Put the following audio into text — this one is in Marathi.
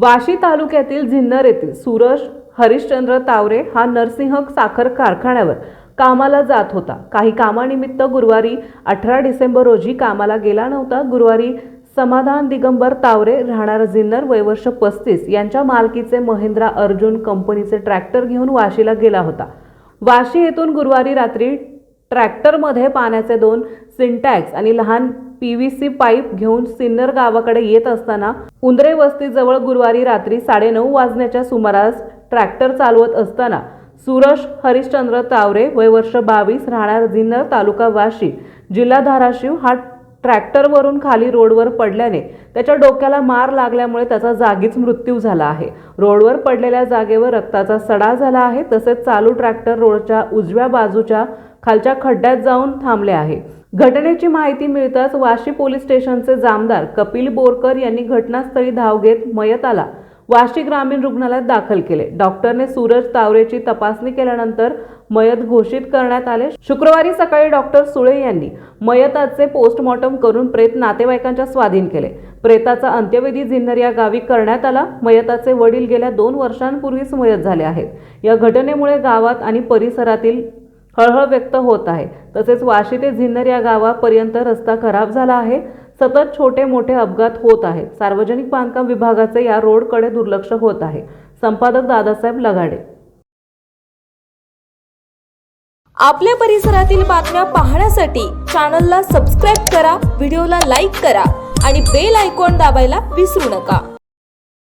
वाशी तालुक्यातील जिन्नर येथील सुरज हरिश्चंद्र तावरे हा नरसिंह साखर कारखान्यावर कामाला जात होता. काही कामानिमित्त गुरुवारी अठरा डिसेंबर रोजी कामाला गेला नव्हता. गुरुवारी समाधान दिगंबर तावरे राहणार जिन्नर वयवर्ष पस्तीस यांच्या मालकीचे महिंद्रा अर्जुन कंपनीचे ट्रॅक्टर घेऊन वाशीला गेला होता. वाशी येथून गुरुवारी रात्री ट्रॅक्टरमध्ये पाण्याचे दोन सिंटॅक्स आणि लहान पी व्ही सी पाईप घेऊन सिन्नर गावाकडे येत असताना उंदरे वस्तीजवळ गुरुवारी रात्री साडेनऊ वाजण्याच्या सुमारास ट्रॅक्टर चालवत असताना सुरश हरिश्चंद्र तावरे वय वर्ष बावीस राहणार जिन्नर तालुका वाशी जिल्हा धाराशिव हा ट्रॅक्टरवरून खाली रोडवर पडल्याने त्याच्या डोक्याला मार लागल्यामुळे त्याचा जागीच मृत्यू झाला आहे. रोडवर पडलेल्या जागेवर रक्ताचा सडा झाला आहे तसेच चालू ट्रॅक्टर रोडच्या उजव्या बाजूच्या खालच्या खड्ड्यात जाऊन थांबले आहे. घटनेची माहिती मिळताच वाशी पोलीस स्टेशनचे जामदार कपिल बोरकर यांनी घटनास्थळी धाव घेत मयताला वाशी ग्रामीण रुग्णालयात दाखल केले. डॉक्टरने सूरज तावरेची तपासणी केल्यानंतर मयत घोषित करण्यात आले. शुक्रवारी सकाळी डॉक्टर सुळे यांनी मयताचे पोस्टमॉर्टम करून प्रेत नातेवाईकांच्या स्वाधीन केले. प्रेताचा अंत्यविधी जिन्नर या गावी करण्यात आला. मयताचे वडील गेल्या दोन वर्षांपूर्वीच मयत झाले आहेत. या घटनेमुळे गावात आणि परिसरातील हळहळ व्यक्त होत आहे. तसेच वाशी ते झिन्नर या गावापर्यंत रस्ता खराब झाला आहे. सतत छोटे मोठे अपघात होत आहेत. सार्वजनिक बांधकाम विभागाचे या रोडकडे दुर्लक्ष होत आहे. संपादक दादासाहेब लगाडे आपल्या परिसरातील बातम्या पाहण्यासाठी चॅनलला सबस्क्राईब करा व्हिडिओला लाईक करा आणि बेल आयकॉन दाबायला विसरू नका.